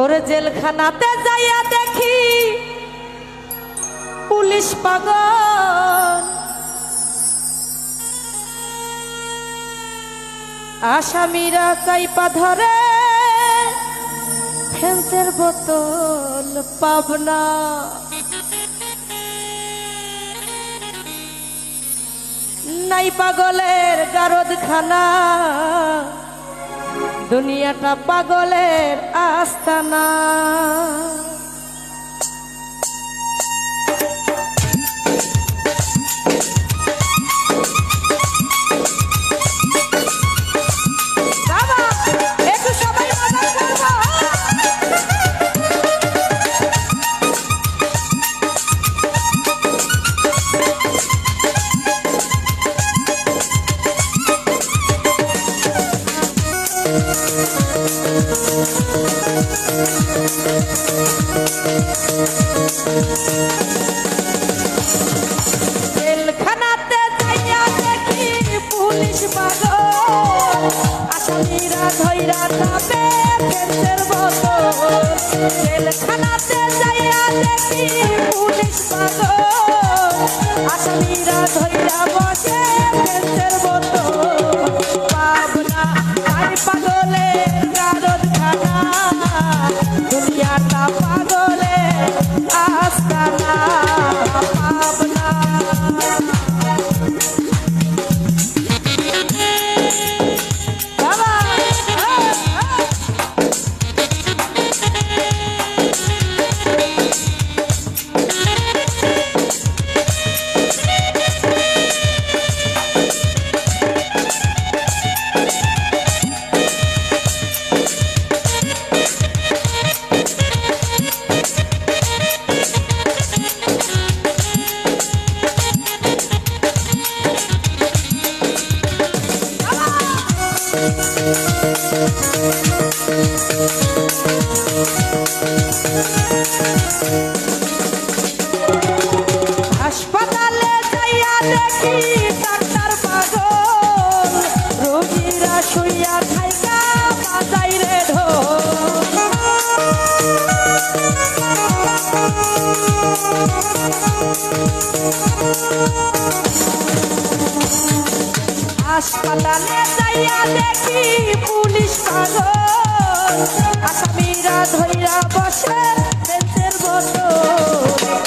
ওরে জেলখানাতে যাইয়া দেখি পুলিশ পাগল। আসামিরা চাইপা ধরে ফেন্সের বোতল পাবনা। নাই পাগলের গারদখানা। দুনিয়াটা পাগলের আস্তানা। ধইরা যাবে ফেন্সের বোতল জেলখানাতে যাইয়া দেখি পুলিশ পাগল আসামিরা ধইরা হাসপাতালে যাইয়া দেখি ডাক্তার পাগল। রোগীরা শুইয়া থাইকা বাজাই রে পুলিশ পাগল। আসামিরা ধইরা বসে বেঞ্চের বোতল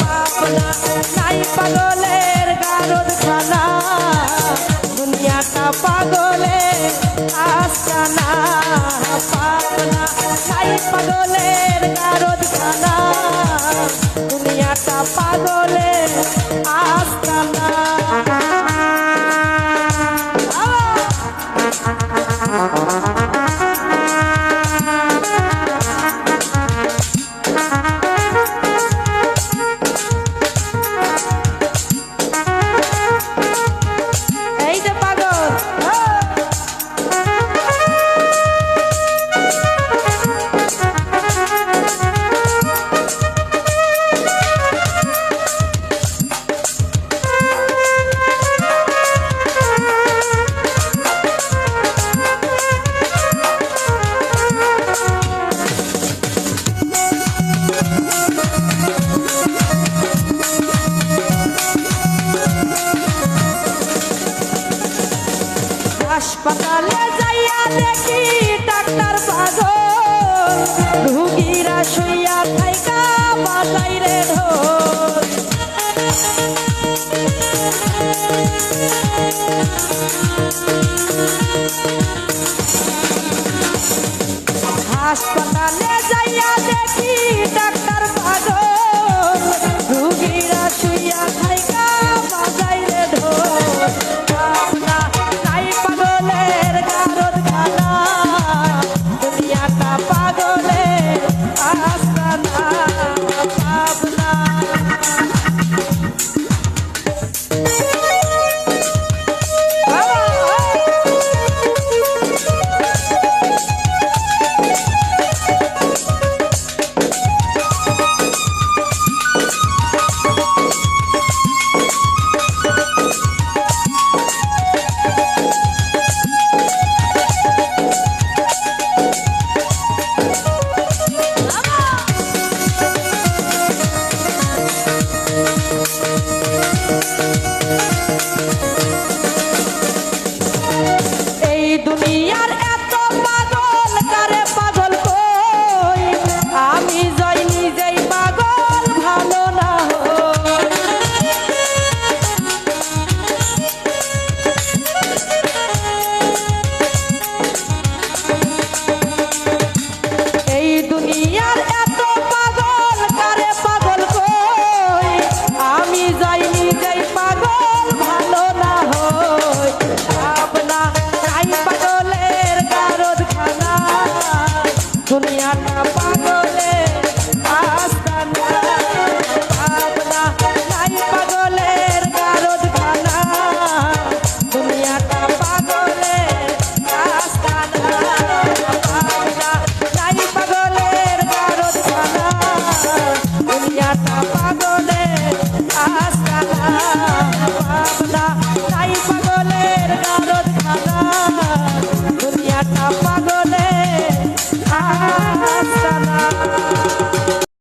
পাবনা নাই পাগলের গারদ খানা। দুনিয়াটা পাগলে আস্তানা পাবনা নাই পাগলের গারদ খানা। দুনিয়াটা পাগলে আস্তানা শুইয়া থাইকা বাজাই রে ঢোল sana